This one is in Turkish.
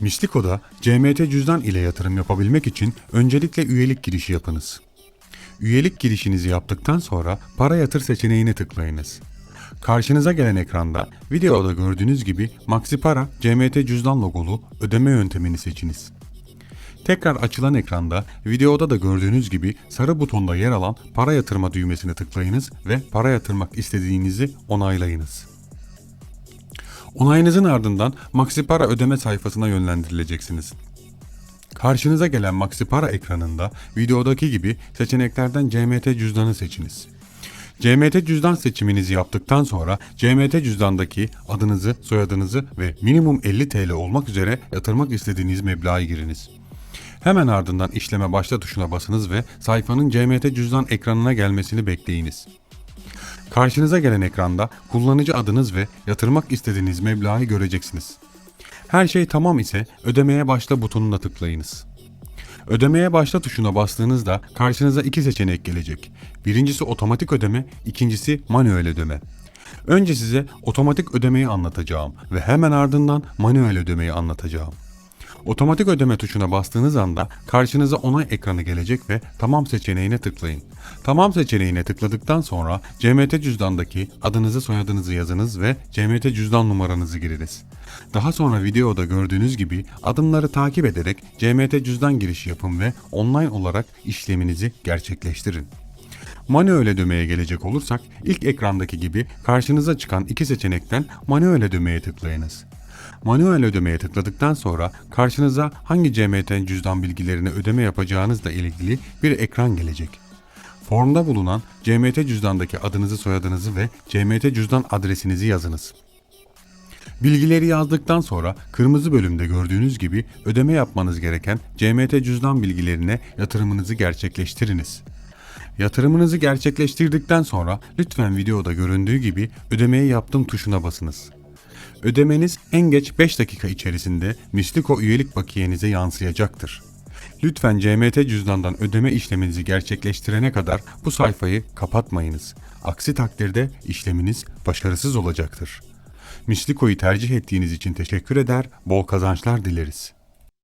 Misliko'da CMT cüzdan ile yatırım yapabilmek için öncelikle üyelik girişi yapınız. Üyelik girişinizi yaptıktan sonra para yatır seçeneğine tıklayınız. Karşınıza gelen ekranda videoda gördüğünüz gibi MaxiPara CMT cüzdan logolu ödeme yöntemini seçiniz. Tekrar açılan ekranda videoda da gördüğünüz gibi sarı butonda yer alan para yatırma düğmesine tıklayınız ve para yatırmak istediğinizi onaylayınız. Onayınızın ardından MaxiPara ödeme sayfasına yönlendirileceksiniz. Karşınıza gelen MaxiPara ekranında videodaki gibi seçeneklerden CMT cüzdanı seçiniz. CMT cüzdan seçiminizi yaptıktan sonra CMT cüzdandaki adınızı, soyadınızı ve minimum 50 TL olmak üzere yatırmak istediğiniz meblağı giriniz. Hemen ardından işleme başla tuşuna basınız ve sayfanın CMT cüzdan ekranına gelmesini bekleyiniz. Karşınıza gelen ekranda kullanıcı adınız ve yatırmak istediğiniz meblağı göreceksiniz. Her şey tamam ise ödemeye başla butonuna tıklayınız. Ödemeye başla tuşuna bastığınızda karşınıza iki seçenek gelecek. Birincisi otomatik ödeme, ikincisi manuel ödeme. Önce size otomatik ödemeyi anlatacağım ve hemen ardından manuel ödemeyi anlatacağım. Otomatik ödeme tuşuna bastığınız anda karşınıza onay ekranı gelecek ve tamam seçeneğine tıklayın. Tamam seçeneğine tıkladıktan sonra CMT cüzdandaki adınızı soyadınızı yazınız ve CMT cüzdan numaranızı giriniz. Daha sonra videoda gördüğünüz gibi adımları takip ederek CMT cüzdan girişi yapın ve online olarak işleminizi gerçekleştirin. Manuel ödemeye gelecek olursak ilk ekrandaki gibi karşınıza çıkan iki seçenekten manuel ödemeye tıklayınız. Manuel ödemeye tıkladıktan sonra karşınıza hangi CMT cüzdan bilgilerine ödeme yapacağınızla ilgili bir ekran gelecek. Formda bulunan CMT cüzdandaki adınızı soyadınızı ve CMT cüzdan adresinizi yazınız. Bilgileri yazdıktan sonra kırmızı bölümde gördüğünüz gibi ödeme yapmanız gereken CMT cüzdan bilgilerine yatırımınızı gerçekleştiriniz. Yatırımınızı gerçekleştirdikten sonra lütfen videoda göründüğü gibi ödemeyi yaptım tuşuna basınız. Ödemeniz en geç 5 dakika içerisinde Misliko üyelik bakiyenize yansıyacaktır. Lütfen CMT cüzdandan ödeme işleminizi gerçekleştirene kadar bu sayfayı kapatmayınız. Aksi takdirde işleminiz başarısız olacaktır. Misliko'yu tercih ettiğiniz için teşekkür eder, bol kazançlar dileriz.